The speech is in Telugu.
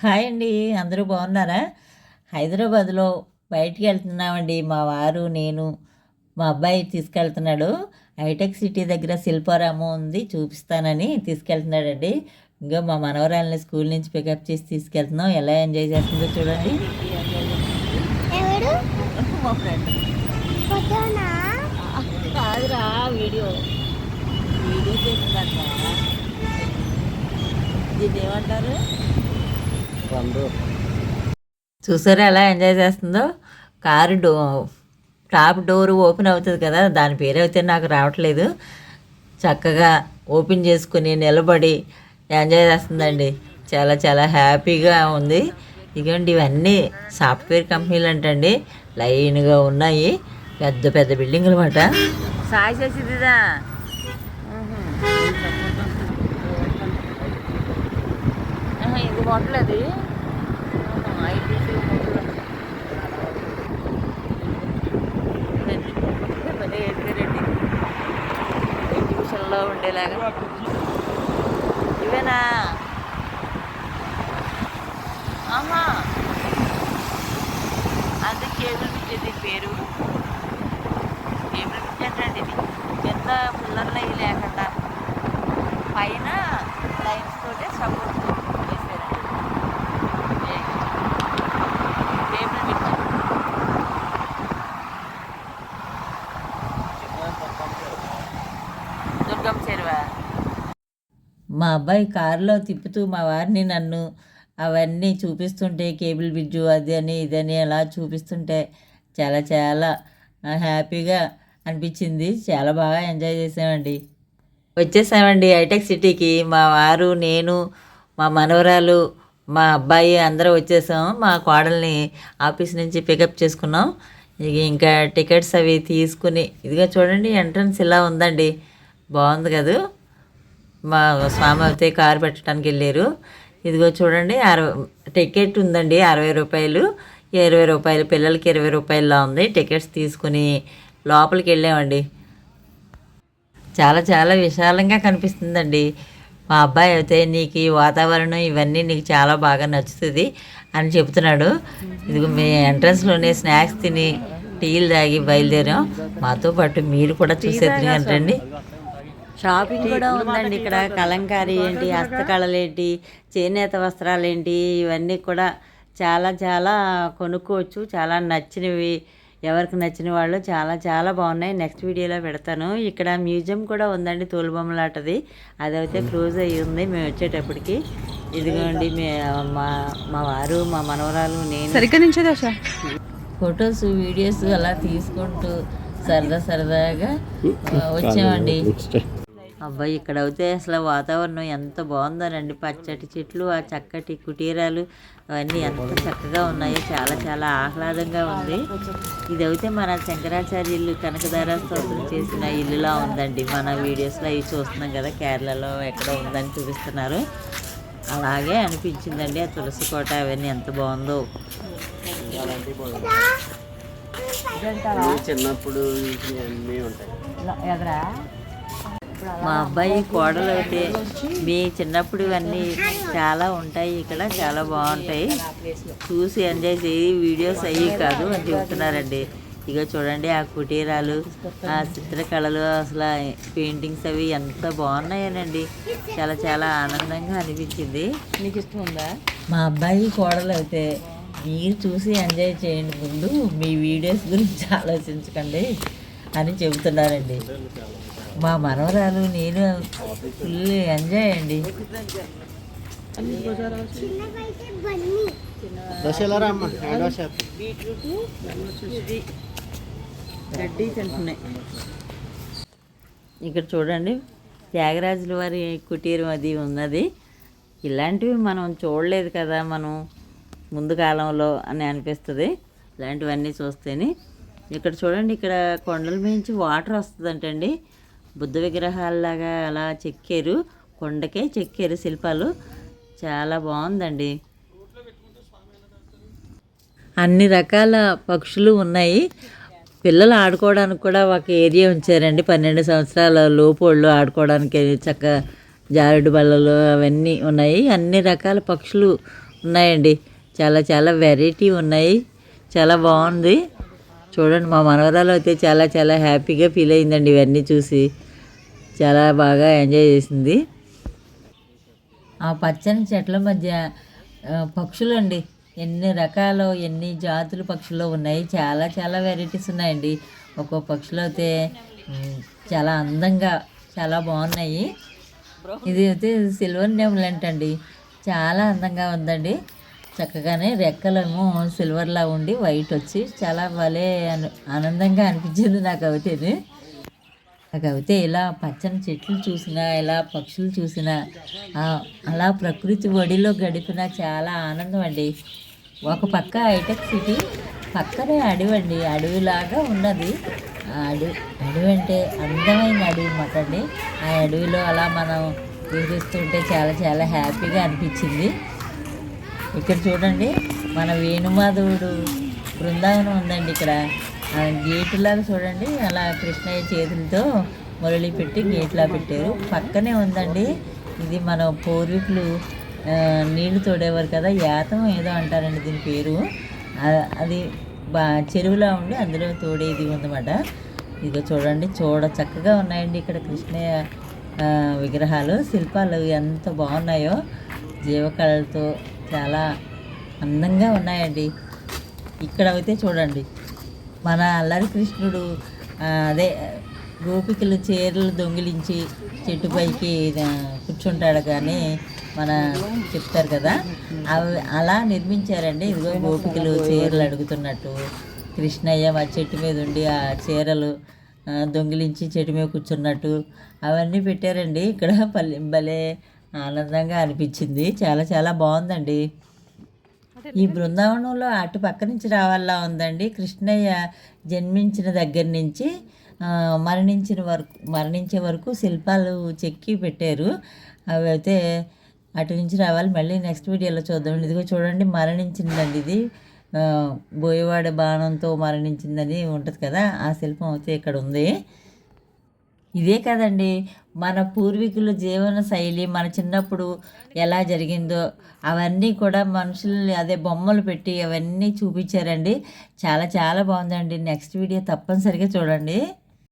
హాయ్ అండి అందరూ బాగున్నారా? హైదరాబాద్లో బయటికి వెళ్తున్నామండి మా వారు నేను మా అబ్బాయి తీసుకెళ్తున్నాడు. హైటెక్ సిటీ దగ్గర శిల్పారామం ఉంది చూపిస్తానని తీసుకెళ్తున్నాడండి. ఇంకా మా మనవరాలని స్కూల్ నుంచి పికప్ చేసి తీసుకెళ్తున్నాం. ఎలా ఎంజాయ్ చేస్తుందో చూడండి. మా ఫ్రెండ్ కాదురా వీడియో. వీడియో చేసిందంట. దీన్ని ఏమంటారు చూసారా ఎలా ఎంజాయ్ చేస్తుందో? కారు డో టాప్ డోర్ ఓపెన్ అవుతుంది కదా దాని పేరు అయితే నాకు రావట్లేదు. చక్కగా ఓపెన్ చేసుకుని నిలబడి ఎంజాయ్ చేస్తుందండి. చాలా చాలా హ్యాపీగా ఉంది. ఇదిగోండి ఇవన్నీ సాఫ్ట్వేర్ కంపెనీలు అంటండి లైన్గా ఉన్నాయి. పెద్ద పెద్ద బిల్డింగ్లు అనమాట సాయి చేసిదిదా ఇది మొదలది ఐటీసీ భలే ఎదిగారండి ఎగ్జిబిషన్లో ఉండేలాగా. ఇవేనా? ఆహా అది కేబుల్ బ్రిడ్జ్ ఇది పేరు. కేబుల్ బ్రిడ్జ్ అంటే ఇది కింద పిల్లర్లు అవి లేకుండా. పైన లైన్స్ తోటే సపోర్ట్ చేశారండి కేబుల్ బ్రిడ్జ్ దుర్గం చెరువా? మా అబ్బాయి కారులో తిప్పుతూ మా వారిని నన్ను అవన్నీ చూపిస్తుంటే కేబుల్ బ్రిడ్జు అది అని ఇదని అలా చూపిస్తుంటే చాలా చాలా హ్యాపీగా అనిపించింది. చాలా బాగా ఎంజాయ్ చేసామండి వచ్చేసామండి హైటెక్ సిటీకి. మా వారు నేను మా మనవరాలు మా అబ్బాయి అందరూ వచ్చేసాం. మా కోడల్ని ఆఫీస్ నుంచి పికప్ చేసుకున్నాం. ఇంకా టికెట్స్ అవి తీసుకుని ఇదిగా చూడండి ఎంట్రన్స్ ఇలా ఉందండి. బాగుంది కదా? మా స్వామి అయితే కారు పెట్టడానికి వెళ్ళారు. ఇదిగో చూడండి అరవై టికెట్ ఉందండి అరవై రూపాయలు. ఇరవై రూపాయలు పిల్లలకి ఇరవై రూపాయల్లో ఉంది. టికెట్స్ తీసుకుని లోపలికి వెళ్ళామండి. చాలా చాలా విశాలంగా కనిపిస్తుందండి. మా అబ్బాయి అయితే నీకు ఈ వాతావరణం ఇవన్నీ నీకు చాలా బాగా నచ్చుతుంది అని చెప్తున్నాడు. ఇదిగో మీ ఎంట్రన్స్లోనే స్నాక్స్ తిని టీలు తాగి బయలుదేరాం. మాతో పాటు మీరు కూడా చూసేద్దరు రండి షాపింగ్ కూడా ఉందండి ఇక్కడ. కలంకారీ ఏంటి హస్తకళలు ఏంటి చేనేత వస్త్రాలు ఏంటి ఇవన్నీ కూడా చాలా చాలా కొనుక్కోవచ్చు. చాలా నచ్చినవి ఎవరికి నచ్చిన వాళ్ళు చాలా చాలా బాగున్నాయి. నెక్స్ట్ వీడియోలో పెడతాను. ఇక్కడ మ్యూజియం కూడా ఉందండి తోలుబొమ్మలాటది. అదైతే క్లోజ్ అయ్యి ఉంది మేము వచ్చేటప్పటికి. ఇదిగోండి మే మా మా వారు మా మనవరాలు నేను. సరిగ్గా నుంచే దశ ఫొటోస్ వీడియోస్ అలా తీసుకుంటూ సరదా సరదాగా వచ్చామండి. అబ్బాయి ఇక్కడ అయితే అసలు వాతావరణం ఎంత బాగుందోనండి. పచ్చటి చెట్లు ఆ చక్కటి కుటీరాలు అవన్నీ ఎంత చక్కగా ఉన్నాయో చాలా చాలా ఆహ్లాదంగా ఉంది. ఇది అయితే మన శంకరాచార్యులు కనకదార స్తోత్రం చేసిన ఇల్లులా ఉందండి. మన వీడియోస్లో అవి చూస్తున్నాం కదా కేరళలో ఎక్కడ ఉందని చూపిస్తున్నారు. అలాగే అనిపించిందండి ఆ తులసి కోట అవన్నీ ఎంత బాగుందో. చిన్నప్పుడు ఉంటాయి. ఎదరా? మా అబ్బాయి కోడలు అయితే మీ చిన్నప్పుడు ఇవన్నీ చాలా ఉంటాయి ఇక్కడ చాలా బాగుంటాయి. చూసి ఎంజాయ్ చేయి వీడియోస్ అయ్యి కాదు అని చెబుతున్నారండి ఇక చూడండి ఆ కుటీరాలు ఆ చిత్రకళలు అసలు పెయింటింగ్స్ అవి ఎంత బాగున్నాయనండి. చాలా చాలా ఆనందంగా అనిపించింది. నీకు ఇష్టం ఉందా మా అబ్బాయి కోడలు అయితే మీరు చూసి ఎంజాయ్ చేయండి ముందు మీ వీడియోస్ గురించి ఆలోచించకండి అని చెబుతున్నారండి. మా మనవరాలు నేను ఫుల్ ఎంజాయ్ అండి. ఇక్కడ చూడండి త్యాగరాజుల వారి కుటీరం అది ఉన్నది. ఇలాంటివి మనం చూడలేదు కదా మనం ముందు కాలంలో అని అనిపిస్తుంది. ఇలాంటివన్నీ చూస్తేనే. ఇక్కడ చూడండి ఇక్కడ కొండల మించి వాటర్ వస్తుందంటండి. బుద్ధ విగ్రహాలలాగా అలా చెక్కారు. కొండకే చెక్కారు శిల్పాలు. చాలా బాగుందండి. అన్ని రకాల పక్షులు ఉన్నాయి. పిల్లలు ఆడుకోవడానికి కూడా ఒక ఏరియా ఉంచారండి. పన్నెండు సంవత్సరాల లోపోళ్ళు ఆడుకోవడానికి చక్క జారుడు బల్లలు అవన్నీ ఉన్నాయి. అన్ని రకాల పక్షులు ఉన్నాయండి. చాలా చాలా వెరైటీ ఉన్నాయి. చాలా బాగుంది. చూడండి మా మనవరాలు అయితే చాలా చాలా హ్యాపీగా ఫీల్ అయిందండి ఇవన్నీ చూసి. చాలా బాగా ఎంజాయ్ చేసింది. ఆ పచ్చని చెట్ల మధ్య పక్షులు పక్షులండి. ఎన్ని రకాలు ఎన్ని జాతులు పక్షులు ఉన్నాయి. చాలా చాలా వెరైటీస్ ఉన్నాయండి. ఒక్కో పక్షులు అయితే చాలా అందంగా చాలా బాగున్నాయి. ఇది అయితే సిల్వర్ నెమలంట అండి చాలా అందంగా ఉందండి. చక్కగానే రెక్కలేమో సిల్వర్లా ఉండి వైట్ వచ్చి చాలా భలే అను- ఆనందంగా అనిపించింది నాకు అయితే నాకైతే ఇలా పచ్చని చెట్లు చూసినా ఇలా పక్షులు చూసినా అలా ప్రకృతి ఒడిలో గడిపిన చాలా ఆనందం అండి. ఒక పక్క హైటెక్ సిటీ పక్కనే అడవి అండి. అడవిలాగా ఉన్నది. ఆ అడవి అడవి అంటే అందమైన అడవి మాట అండి. ఆ అడవిలో అలా మనం విహరిస్తుంటే చాలా చాలా హ్యాపీగా అనిపించింది. ఇక్కడ చూడండి మన వేణుమాధవుడు బృందావనం ఉందండి ఇక్కడ. గేటులాగా చూడండి అలా కృష్ణయ్య చేతులతో మురళి పెట్టి గేట్లా పెట్టారు. పక్కనే ఉందండి ఇది మన పూర్వీకులు నీళ్ళు తోడేవారు కదా యాతం ఏదో అంటారండి దీని పేరు. అది బా చెరువులా ఉండి అందులో తోడేది ఉందన్నమాట. ఇదిగో చూడండి చూడ చక్కగా ఉన్నాయండి ఇక్కడ కృష్ణయ్య విగ్రహాలు శిల్పాలు ఎంత బాగున్నాయో. జీవకళలతో చాలా అందంగా ఉన్నాయండి. ఇక్కడ అయితే చూడండి. మన అల్లరి కృష్ణుడు అదే గోపికలు చీరలు దొంగిలించి చెట్టుపైకి పైకి కూర్చుంటాడు కానీ మన చెప్తారు కదా అవి అలా నిర్మించారండి. ఇదిగో గోపికలు చీరలు అడుగుతున్నట్టు. కృష్ణయ్య మా చెట్టు మీద ఉండి ఆ చీరలు దొంగిలించి చెట్టు మీద కూర్చున్నట్టు. అవన్నీ పెట్టారండి. ఇక్కడ పల్లె భలే ఆనందంగా అనిపించింది. చాలా చాలా బాగుందండి. ఈ బృందావనంలో అటు పక్క నుంచి రావాలా ఉందండి. కృష్ణయ్య జన్మించిన దగ్గర నుంచి మరణించిన వరకు మరణించే వరకు శిల్పాలు చెక్కి పెట్టారు. అవి అయితే అటు నుంచి రావాలి. మళ్ళీ నెక్స్ట్ వీడియోలో చూద్దాం ఇదిగో చూడండి మరణించిందండి ఇది. బోయవాడ బాణంతో మరణించిందని ఉంటుంది కదా ఆ శిల్పం అయితే ఇక్కడ ఉంది. ఇదే కదండి. మన పూర్వీకుల జీవన శైలి మన చిన్నప్పుడు ఎలా జరిగిందో అవన్నీ కూడా మనుషుల్ని అదే బొమ్మలు పెట్టి అవన్నీ చూపించారండి. చాలా చాలా బాగుందండి. నెక్స్ట్ వీడియో తప్పనిసరిగా చూడండి.